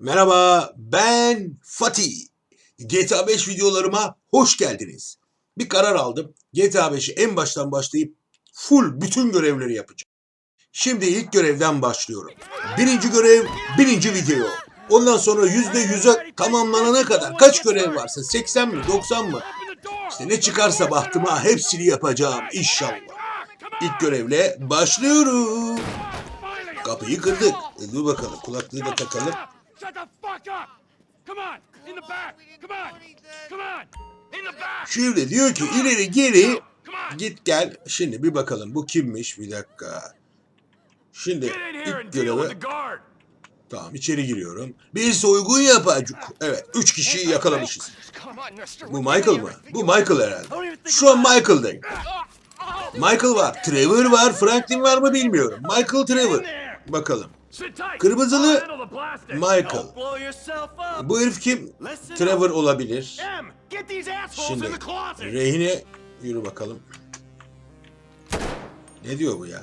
Merhaba, ben Fatih. GTA 5 videolarıma hoş geldiniz. Bir karar aldım. GTA 5'i en baştan başlayıp full bütün görevleri yapacağım. Şimdi ilk görevden başlıyorum. Birinci görev, birinci video. Ondan sonra yüzde yüze tamamlanana kadar kaç görev varsa 80 mi 90 mı? İşte ne çıkarsa bahtıma hepsini yapacağım inşallah. İlk görevle başlıyorum. Kapıyı kırdık. E, dur bakalım kulaklığı da takalım. Shut the fuck up! Come on, in the back. Come on, come on, in the back. Şimdi diyor ki ileri geri git gel. Şimdi bir bakalım bu kimmiş bir dakika. Şimdi ilk guard. tamam içeri giriyorum. Bir soygun yapacak. Evet üç kişiyi yakalamışız. Bu Michael mı? Bu Michael herhalde. Şu an Michael'dayım. Michael var, Trevor var, Franklin var mı bilmiyorum. Michael Trevor. Bakalım. Kırmızılı. Michael. Bu herif kim? Trevor olabilir. Şimdi rehine yürü bakalım. Ne diyor bu ya?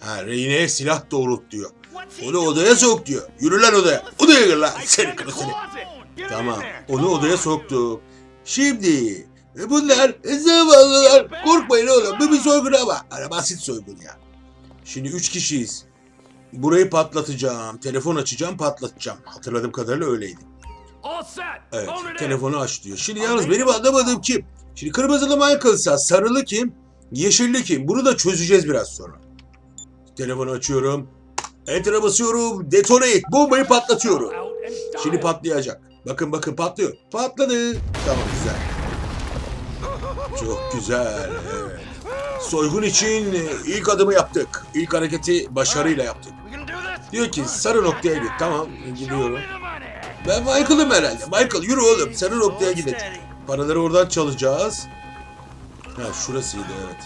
Ha rehineye silah doğrult diyor. Onu odaya sok diyor. Yürü lan odaya. Odaya gir lan. Seni kırı seni. Tamam. Onu odaya soktuk. Şimdi e, bunlar zavallılar. Korkmayın oğlum. Bu bir soygun ama. Hani basit soygun ya. Şimdi üç kişiyiz. Burayı patlatacağım. Telefon açacağım patlatacağım. Hatırladığım kadarıyla öyleydi. Evet. Telefonu aç diyor. Şimdi yalnız benim anlamadığım kim? Şimdi kırmızılı Michael'sa sarılı kim? Yeşilli kim? Bunu da çözeceğiz biraz sonra. Telefonu açıyorum. Enter'a basıyorum. Detonate. Bombayı patlatıyorum. Şimdi patlayacak. Bakın bakın patlıyor. Patladı. Tamam güzel. Çok güzel. Evet. Soygun için ilk adımı yaptık. İlk hareketi başarıyla yaptık. Diyor ki sarı noktaya git. Tamam gidiyorum. Ben Michael'ım herhalde. Michael yürü oğlum. Sarı noktaya gideceğiz. Paraları oradan çalacağız. Ha şurasıydı evet.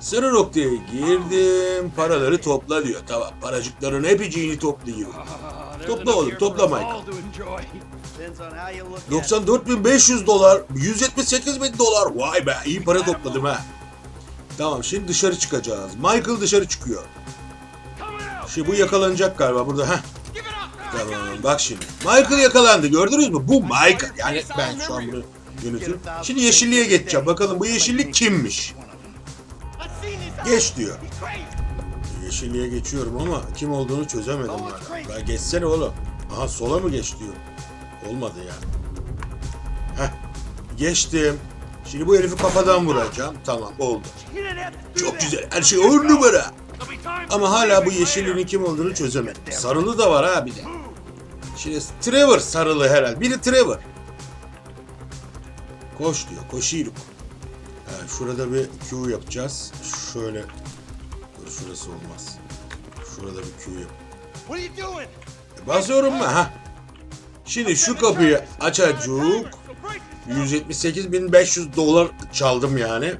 Sarı noktaya girdim. Paraları topla diyor. Tamam paracıkların hepiciğini toplayayım. Topla oğlum topla Michael. All to enjoy. Depends on how you look at it. 94.500 dolar, 178 bin dolar. Vay be iyi para topladım ha. Tamam şimdi dışarı çıkacağız. Michael dışarı çıkıyor. Out. Şimdi bu yakalanacak galiba burada. Heh. Tamam bak şimdi. Michael yakalandı gördünüz mü? Bu Michael. Yani ben şu an bunu yönetiyorum. Şimdi yeşilliğe geçeceğim. Bakalım bu yeşillik kimmiş? Geç diyor. Yeşilliğe geçiyorum ama kim olduğunu çözemedim hala. Ben geçsene oğlum. Aha sola mı geç diyor. Olmadı ya. Heh. Geçtim. Şimdi bu herifi kafadan vuracağım. Tamam oldu. Çok güzel. Her şey on numara. Ama hala bu yeşilliğin kim olduğunu çözemedim. Sarılı da var ha bir de. Şimdi Trevor sarılı herhalde. Biri Trevor. Koş diyor. Koşuyorum. Ha, şurada bir Q yapacağız. Şöyle. Dur şurası olmaz. Şurada bir Q yap. E, basıyorum mu? Ha. Şimdi şu kapıyı açacak. So break 178.500 dolar çaldım yani.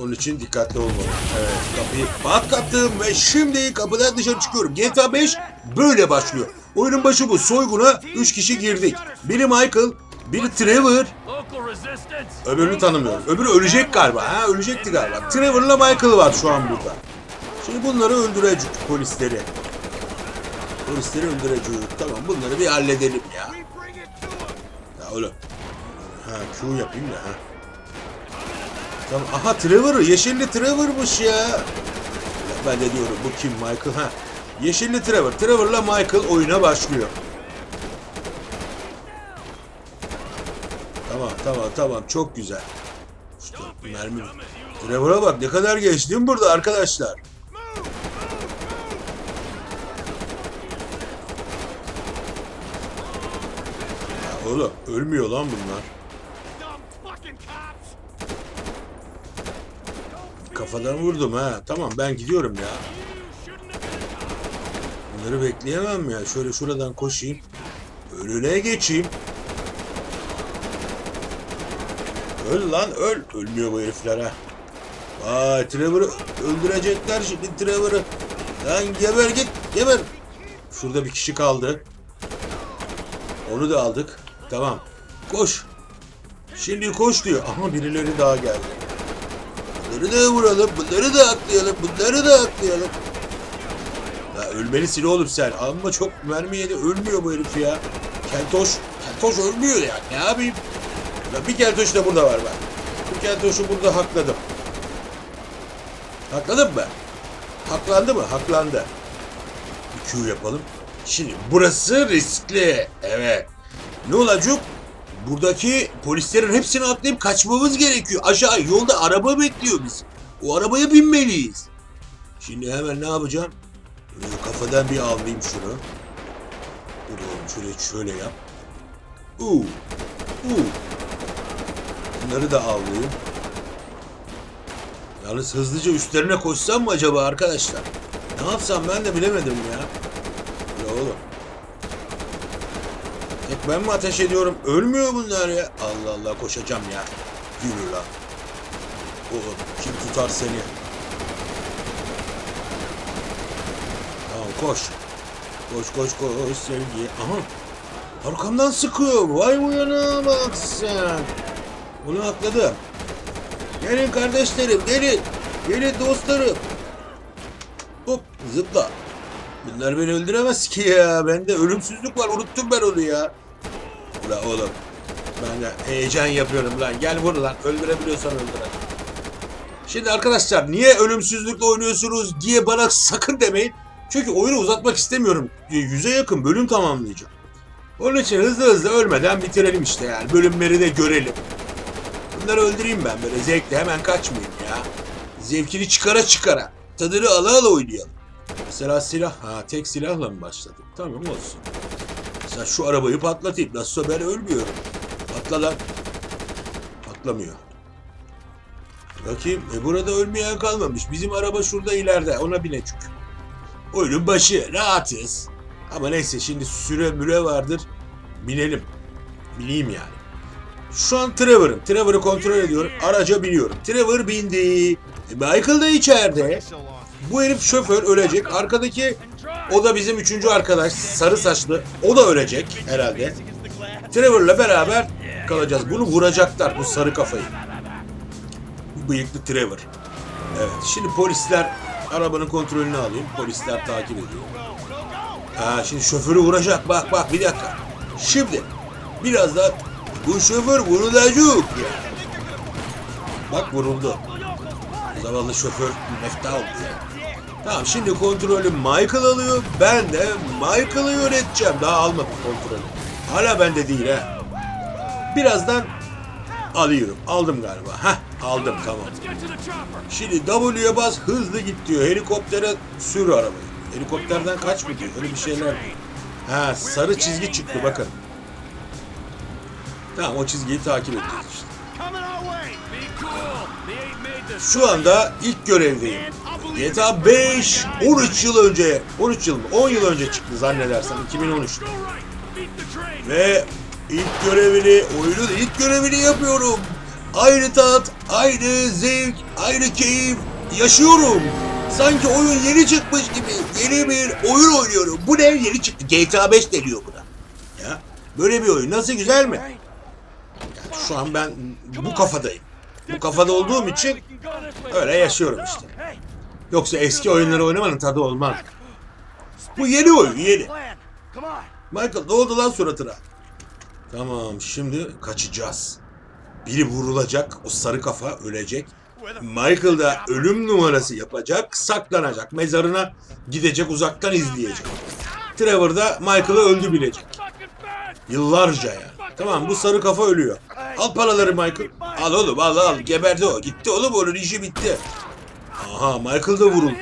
Onun için dikkatli olmalı. Evet kapıyı patlattım ve şimdi kapıdan dışarı çıkıyorum. GTA 5 böyle başlıyor. Oyunun başı bu. Soyguna 3 kişi girdik. Biri Michael, biri Trevor, öbürünü tanımıyorum. Öbürü ölecek galiba. Ha ölecekti galiba. Trevor'la Michael var şu an burada. Şimdi bunları öldürecek polisleri. Polisleri öldürecek. Tamam bunları bir halledelim ya. Ya oğlum. Ha Q yapayım da ha. Tamam. Aha Trevor. Yeşilli Trevor'mış ya. Ben de diyorum bu kim Michael ha. Yeşilli Trevor. Trevor'la Michael oyuna başlıyor. Tamam tamam tamam çok güzel. İşte mermi. Trevor'a bak ne kadar geç değil mi burada arkadaşlar? Ya oğlum ölmüyor lan bunlar. Kafadan vurdum ha. Tamam ben gidiyorum ya. Bunları bekleyemem ya. Şöyle şuradan koşayım. Önüne geçeyim. Öl lan öl. Ölmüyor bu herifler ha. Vay Trevor'ı öldürecekler şimdi Trevor'ı. Lan geber git geber. Şurada bir kişi kaldı. Onu da aldık. Tamam. Koş. Şimdi koş diyor. Ama birileri daha geldi. Bunları da vuralım. Bunları da aklayalım. Bunları da aklayalım. Ya ölmelisin oğlum sen. Amma çok mermi yedi. Ölmüyor bu herif ya. Keltoş. Keltoş ölmüyor ya. Ne yapayım? Ya bir keltoş da burada var bak. Bu keltoşu burada hakladım. Hakladım mı? Haklandı mı? Haklandı. Bir Q yapalım. Şimdi burası riskli. Evet. Ne? Buradaki polislerin hepsini atlayıp kaçmamız gerekiyor. Aşağı yolda araba bekliyor bizi. O arabaya binmeliyiz. Şimdi hemen ne yapacağım? Böyle kafadan bir avlayayım şunu. Dur şöyle şöyle yap. Uuu. Uuu. Bunları da avlayayım. Yalnız hızlıca üstlerine koşsam mı acaba arkadaşlar? Ne yapsam ben de bilemedim ya. Ya oğlum. Ben mi ateş ediyorum? Ölmüyor bunlar ya. Allah Allah koşacağım ya. Yürü lan. Oğlum kim tutar seni? Tamam koş. Koş koş koş sevgi. Aha. Arkamdan sıkıyor. Vay uyana bak sen. Bunu atladım. Gelin kardeşlerim gelin. Gelin dostlarım. Hop zıpla. Bunlar beni öldüremez ki ya. Bende ölümsüzlük var. Unuttum ben onu ya. Ula oğlum. Ben de heyecan yapıyorum lan. Gel vur lan. Öldürebiliyorsan öldür hadi. Şimdi arkadaşlar niye ölümsüzlükle oynuyorsunuz diye bana sakın demeyin. Çünkü oyunu uzatmak istemiyorum. Yüze yakın bölüm tamamlayacağım. Onun için hızlı hızlı ölmeden bitirelim işte yani. Bölümleri de görelim. Bunları öldüreyim ben böyle zevkle hemen kaçmayayım ya. Zevkini çıkara çıkara. Tadını ala ala oynayalım. Mesela silah. Ha tek silahla mı başladık? Tamam olsun. Mesela şu arabayı patlatayım. Nasılsa ben ölmüyorum. Patla lan. Patlamıyor. Bakayım. E burada ölmeyen kalmamış. Bizim araba şurada ileride. Ona binecek. Oyunun başı. Rahatız. Ama neyse şimdi süre müre vardır. Binelim. Bineyim yani. Şu an Trevor'ım. Trevor'ı kontrol ediyorum. Araca biniyorum. Trevor bindi. E, Michael da içeride. Bu herif şoför ölecek. Arkadaki o da bizim üçüncü arkadaş. Sarı saçlı. O da ölecek herhalde. Trevor'la beraber kalacağız. Bunu vuracaklar bu sarı kafayı. Bu bıyıklı Trevor. Evet. Şimdi polisler arabanın kontrolünü alayım. Polisler takip ediyor. Ha, şimdi şoförü vuracak. Bak bak bir dakika. Şimdi birazdan bu şoför vurulacak. Bak vuruldu. Zavallı şoför mefta oldu ya. Tamam şimdi kontrolü Michael alıyor. Ben de Michael'ı yöneteceğim. Daha almadım kontrolü. Hala bende değil ha. Birazdan alıyorum. Aldım galiba. Hah aldım tamam. Şimdi W'ye bas hızlı git diyor. Helikoptere sür arabayı. Helikopterden kaç mı diyor? Öyle bir şeyler. Ha sarı çizgi çıktı bakın. Tamam o çizgiyi takip edeceğiz işte. Şu anda ilk görevdeyim. GTA 5 13 yıl önce 13 yıl mı 10 yıl önce çıktı zannedersem 2013. Go right. Beat the train. Ve ilk görevini oyunun ilk görevini yapıyorum. Aynı tat, aynı zevk, aynı keyif yaşıyorum. Sanki oyun yeni çıkmış gibi yeni bir oyun oynuyorum. Bu ne yeni çıktı GTA 5 deniyor buna. Ya böyle bir oyun nasıl güzel mi? Yani şu an ben bu kafadayım. Bu kafada olduğum için öyle yaşıyorum işte. Yoksa eski oyunları oynamanın tadı olmaz. Bu yeni oyun yeni. Michael ne oldu lan suratına? Tamam şimdi kaçacağız. Biri vurulacak, o sarı kafa ölecek. Michael da ölüm numarası yapacak, saklanacak. Mezarına gidecek, uzaktan izleyecek. Trevor da Michael'ı öldü bilecek. Yıllarca yani. Tamam bu sarı kafa ölüyor. Al paraları Michael. Al oğlum al al. Geberdi o. Gitti oğlum onun işi bitti. Aha Michael da vuruldu.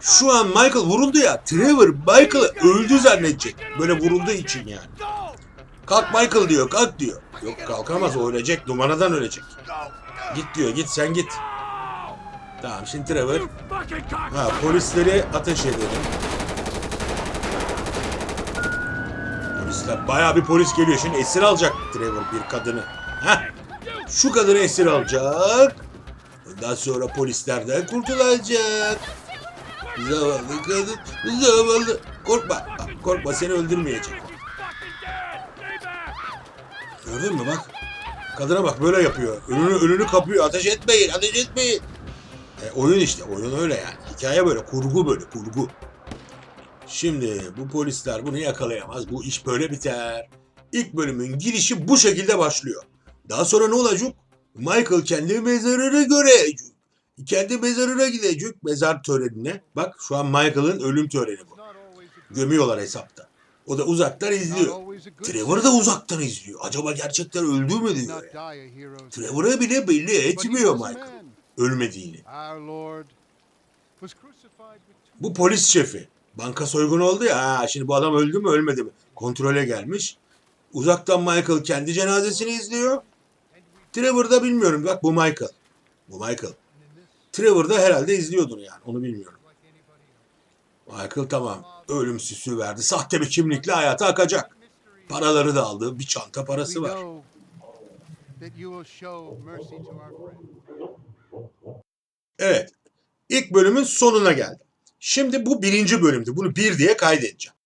Şu an Michael vuruldu ya. Trevor Michael'ı öldü zannedecek. Böyle vurulduğu için yani. Kalk Michael diyor kalk diyor. Yok kalkamaz o ölecek numaradan ölecek. Git diyor git sen git. Tamam şimdi Trevor. Ha polisleri ateş edelim. Polisler bayağı bir polis geliyor. Şimdi esir alacak Trevor bir kadını. Ha? Şu kadını esir alacak. Ondan sonra polislerden kurtulacak. Zavallı kadın. Zavallı. Korkma. Korkma seni öldürmeyecek. Gördün mü bak. Kadına bak böyle yapıyor. Önünü önünü kapıyor. Ateş etmeyin, ateş etmeyin. E, oyun işte, oyun öyle yani. Hikaye böyle, kurgu böyle, kurgu. Şimdi bu polisler bunu yakalayamaz. Bu iş böyle biter. İlk bölümün girişi bu şekilde başlıyor. Daha sonra ne olacak? Michael kendi mezarına görecek. Kendi mezarına gidecek mezar törenine. Bak şu an Michael'ın ölüm töreni bu. Gömüyorlar hesapta. O da uzaktan izliyor. Trevor da uzaktan izliyor. Acaba gerçekten öldü mü diyor ya. Trevor'a bile belli etmiyor Michael ölmediğini. Bu polis şefi. Banka soygunu oldu ya. Ha, şimdi bu adam öldü mü ölmedi mi? Kontrole gelmiş. Uzaktan Michael kendi cenazesini izliyor. Trevor da bilmiyorum. Bak bu Michael. Bu Michael. Trevor da herhalde izliyordur yani. Onu bilmiyorum. Michael tamam. Ölüm süsü verdi. Sahte bir kimlikle hayata akacak. Paraları da aldı. Bir çanta parası var. Evet. İlk bölümün sonuna geldim. Şimdi bu birinci bölümdü. Bunu bir diye kaydedeceğim.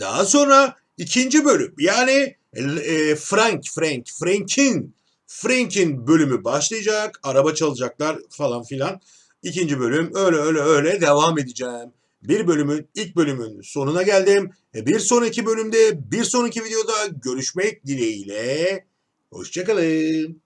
Daha sonra ikinci bölüm. Yani e, Frank, Frank, Frank'in Frank'in bölümü başlayacak. Araba çalacaklar falan filan. İkinci bölüm öyle öyle öyle devam edeceğim. Bir bölümün ilk bölümün sonuna geldim. E, Bir sonraki bölümde bir sonraki videoda görüşmek dileğiyle. Hoşçakalın.